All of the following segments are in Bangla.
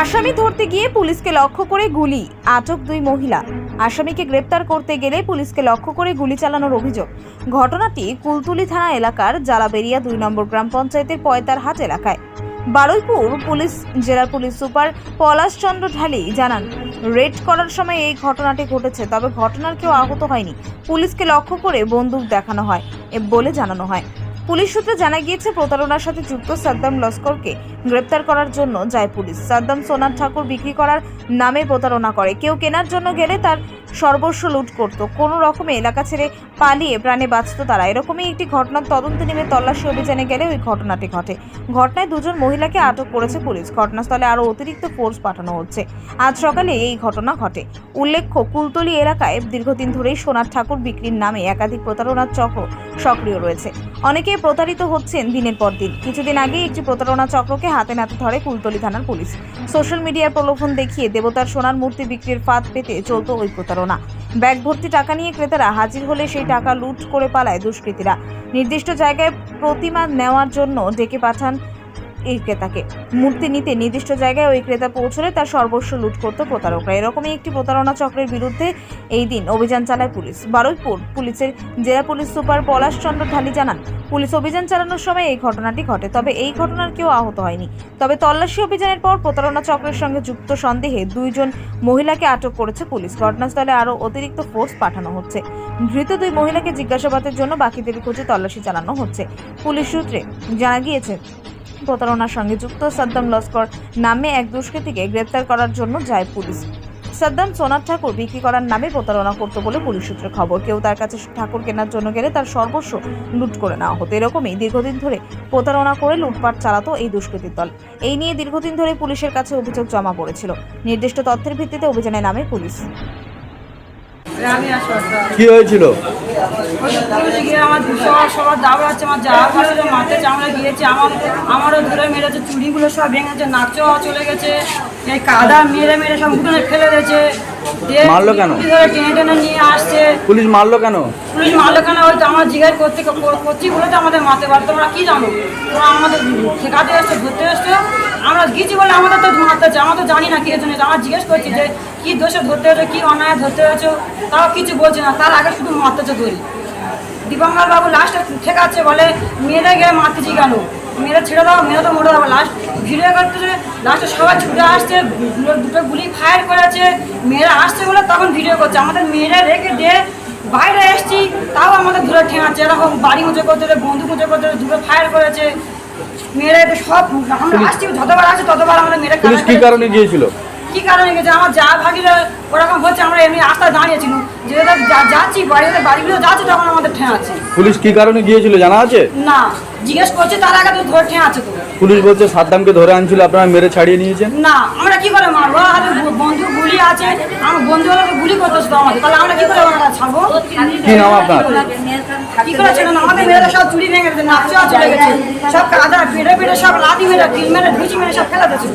আসামি ধরতে গিয়ে পুলিশকে লক্ষ্য করে গুলি, আটক দুই মহিলা। আসামিকে গ্রেপ্তার করতে গেলে পুলিশকে লক্ষ্য করে গুলি চালানোর অভিযোগ। ঘটনাটি কুলতুলি থানা এলাকার জালাবেরিয়া দুই নম্বর গ্রাম পঞ্চায়েতের পয়তার পয়তারহাট এলাকায়। বারুইপুর পুলিশ জেলার পুলিশ সুপার পলাশচন্দ্র ঢালি জানান, রেড করার সময় এই ঘটনাটি ঘটেছে, তবে ঘটনার কেউ আহত হয়নি। পুলিশকে লক্ষ্য করে বন্দুক দেখানো হয় বলে জানানো হয়। পুলিশ সূত্রে জানা গিয়েছে, প্রতারণার সাথে যুক্ত সাদ্দাম লস্করকে গ্রেপ্তার করার জন্য যায় পুলিশ। সাদ্দাম সোনার ঠাকুর বিক্রি করার নামে প্রতারণা করে। কেউ কেনার জন্য গেলে তার সর্বস্ব লুট করত। কোনো রকমে এলাকা ছেড়ে পালিয়ে প্রাণে বাঁচত তারা। এরকমই একটি ঘটনার তদন্ত নেমে তল্লাশি অভিযানে গেলে ওই ঘটনাটি ঘটে। ঘটনায় দুজন মহিলাকে আটক করেছে পুলিশ। ঘটনাস্থলে আরও অতিরিক্ত ফোর্স পাঠানো হচ্ছে। আজ সকালে এই ঘটনা ঘটে। উল্লেখ্য, কুলতলি এলাকায় দীর্ঘদিন ধরেই সোনার ঠাকুর বিক্রির নামে একাধিক প্রতারণার চক্র সক্রিয় রয়েছে। অনেকে প্রতারিত হচ্ছেন দিনের পর দিন। কিছুদিন আগে একটি প্রতারণা চক্রকে হাতে নাতে ধরে কুলতলি থানার পুলিশ। সোশ্যাল মিডিয়ার প্রলোভন দেখিয়ে দেবতার সোনার মূর্তি বিক্রির ফাঁদ পেতে চলত ওই প্রতারণা। ব্যাগ ভর্তি টাকা নিয়ে ক্রেতারা হাজির হলে সেই টাকা লুট করে পালায় দুষ্কৃতীরা। নির্দিষ্ট জায়গায় প্রতিমা নেওয়ার জন্য ডেকে পাঠান এই ক্রেতাকে। মূর্তি নিতে নির্দিষ্ট জায়গায় ওই ক্রেতা পৌঁছলে তার সর্বস্ব লুট করত প্রতারকরা। এরকমই একটি প্রতারণা চক্রের বিরুদ্ধে এই দিন অভিযান চালায় পুলিশ। বারুইপুর পুলিশের জেলা পুলিশ সুপার পলাশ চন্দ্র ঢালি জানান, পুলিশ অভিযান চালানোর সময় এই ঘটনাটি ঘটে, তবে এই ঘটনার কেউ আহত হয়নি। তবে তল্লাশি অভিযানের পর প্রতারণা চক্রের সঙ্গে যুক্ত সন্দেহে দুইজন মহিলাকে আটক করেছে পুলিশ। ঘটনাস্থলে আরও অতিরিক্ত ফোর্স পাঠানো হচ্ছে। ধৃত দুই মহিলাকে জিজ্ঞাসাবাদের জন্য বাকিদের খোঁজে তল্লাশি চালানো হচ্ছে। পুলিশ সূত্রে জানা গিয়েছে প্রতারণার সঙ্গে যুক্ত সাদ্দাম লস্কর নামে এক দুষ্কৃতীকে গ্রেপ্তার করার জন্য যায় পুলিশ। সাদ্দাম সোনার ঠাকুর বিক্রি করার নামে প্রতারণা করতো বলে পুলিশ সূত্রে খবর। কেউ তার কাছে ঠাকুর কেনার জন্য গেলে তার সর্বস্ব লুট করে নেওয়া হতো। এরকমই দীর্ঘদিন ধরে প্রতারণা করে লুটপাট চালাতো এই দুষ্কৃতীর দল। এই নিয়ে দীর্ঘদিন ধরে পুলিশের কাছে অভিযোগ জমা পড়েছিল। নির্দিষ্ট তথ্যের ভিত্তিতে অভিযানে নামে পুলিশ। কি হয়েছিল? গিয়ে আমার দুশো সবার দাবড় আছে আমার যা ফাঁসিল মাঠে চামড়া গিয়েছে আমার আমারও ধরে মেরেছে চুড়িগুলো সব ভেঙেছে নাচও চলে গেছে এই কাদা মেরে মেরে সব ফেলে দিয়েছে। দিয়ে মারলো কেন? পুলিশ টেনে টেনে নিয়ে আসছে। পুলিশ মারলো কেন? পুলিশ মারলো কেন? হয়তো আমার জিজ্ঞাসা করতে করছি বলে তো আমাদের পারতো। তোমরা কি জানো? তোমরা আমাদের শেখাতে এসছো এসছো। আমরা বলে আমাদের তো আমরা তো জানি না কি না আমার জিজ্ঞেস করছি যে কি দোষে ধরতে হয়েছে কি অন্যায় ধরতে হয়েছে? তাও কিছু বলছে না। তার আগে শুধু মারতেছে ধরি দীপঙ্কর বাবু লাস্টে ঠেকাচ্ছে বলে মেয়েরা গিয়ে মারতেছি কেন মেয়েরা ছেড়ে দাও মেয়েরা তো মরে যাব। লাস্ট ভিডিও করতেছে লাস্টে সবাই ছুটে আসছে দুটো- গুলি ফায়ার করেছে মেয়েরা আসছে বলে তখন ভিডিও করছে। আমাদের মেয়েরা রেখে দিয়ে বাইরে এসছি তাও আমাদের ধরে ঠেঙাচ্ছে। এরকম বাড়ি উঁচু করতে বন্ধু উঁচু করতে দুটো ফায়ার করেছে। মেয়েরা এটা সব আমরা আসছি যতবার আসছে ততবার আমাদের মেয়েরা কি কারণে গিয়েছিল? কি কারণে গেছে আমার যা ভাগিরা ওরকম হচ্ছে আমরা এমনি রাস্তায় দাঁড়িয়েছিলাম যা- যাচ্ছি বাড়িতে বাড়িগুলো যাচ্ছে তখন আমাদের ঠেঙাচ্ছে পুলিশ কি কারণে গিয়েছিল জানা আছে? না জিজ্ঞেস করছে তার আগে তো ধরে ঠেঙাচ্ছে তো। পুলিশ বলছে সাদ্দামকে ধরে আনছিল আপনারা মেরে ছাড়িয়ে নিয়েছেন? না আমরা কি করে মারবো? হাতে বন্ধু গুলি আছে আমার বন্ধু হলে তো গুলি করতেছে তো আমাদের তাহলে আমরা কি করে ওরা ছাড়বো? কি নাম আপনার? কি করে ছেড়ে আমাদের মেয়েরা সব চুরি ভেঙে গেছে নাচা চলে গেছে। সব কাদা পেটে পেটে সব লাঠি মেরে কিল মেরে ঢুচি মেরে সব ফেলে দিয়েছে।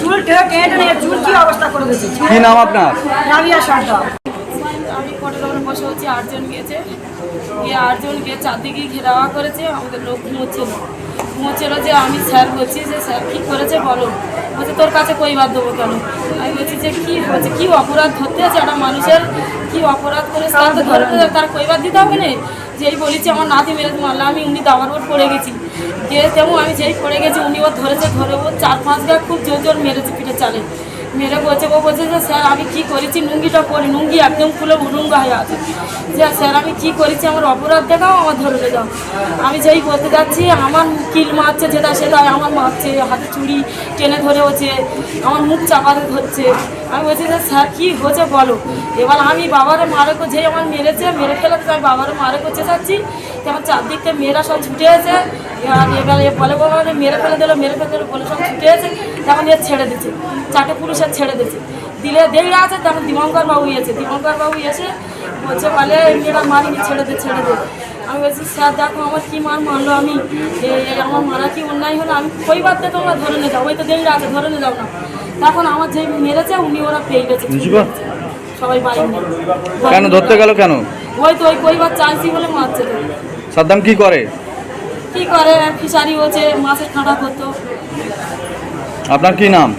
চুল টেনে টেনে চুল কি অবস্থা করে দিয়েছে? কি নাম আপনার? রাবিয়া সরকার আমি পনেরো বসে হচ্ছে, আটজন গিয়েছে গিয়ে আটজন গিয়ে চারদিকে ঘেরাওয়া করেছে, আমাদের লোক ঘুমোচ্ছিল ঘুমোচ্ছিল যে আমি স্যার বলছি যে, স্যার, কী করেছে বলো? বলছে, তোর কাছে কৈবাদ দেবো কেন? আমি বলছি যে, কী হচ্ছে কী অপরাধ ধরতে আছে একটা মানুষের? কী অপরাধ করে তার ধরতে তার কৈবাদ দিতে হবে না? যেই বলেছি, আমার নাতি মেরেছে মারলে আমি, উনি দাবার ওর পড়ে গেছি। যে তেমন আমি যেই পড়ে গেছি, উনি ওর ধরেছে, ধরে ও চার পাঁচ গা খুব জোর জোর মেরেছে পিঠে চালে। মেরে বলছে ও বলছে যে, স্যার, আমি কি করেছি? লুঙ্গিটা পরি, লুঙ্গি একদম খুলে উলুঙ্গা হয়ে আছে। যে, স্যার, আমি কি করেছি? আমার অপরাধ দেখাও, আমার ধরে যাও আমি যেই বলতে যাচ্ছি, আমার কিল মারছে যেটা সেটা, আমার মারছে, হাতে চুড়ি টেনে ধরে হচ্ছে আমার মুখ চাপাতে ধরছে। আমি বলছি যে, স্যার, কী হয়েছে বলো? এবার আমি বাবারে মারে যেই আমার মেরেছে, মেরে ফেলে আমি বাবারে মারে করতে চাচ্ছি আমার চারদিক থেকে মেয়েরা সব ছুটে এসে এবার এবার বলে বাবা মেরে ফেলে দিলো, মেরে ফেলে দিলো, বলে সব ছুটে এসে তখন এ ছেড়ে দিচ্ছে চারটে পুরুষের ছেড়ে দিচ্ছে দিলে দেরি আছে তখন দীপঙ্কর বাবু এসে দীপঙ্কর বাবু এসে বলছে বলে মেয়েরা মারিনি ছেড়ে দে ছেড়ে দে। আমি বলছি স্যার দেখো আমার কী মার মারলো আমি? আমার মারা কি অন্যায় হলো? আমি কই বাদ দিয়ে তোমরা ধরে নিয়ে যাও ওই তো দেরি আছে ধরে নিয়ে যাও না। তখন আমার যে মেরেছে উনি ওরা পেয়ে গেছে? সবাই বাড়ি কেন ধরতে গেল কেন? ওই তো ওই কইবার চাইছি বলে মারছে। তো সাদ্দাম কি করে? কি করে? ফিশারি হচ্ছে মাছের কাঁটা করতো। আপনার কি নাম?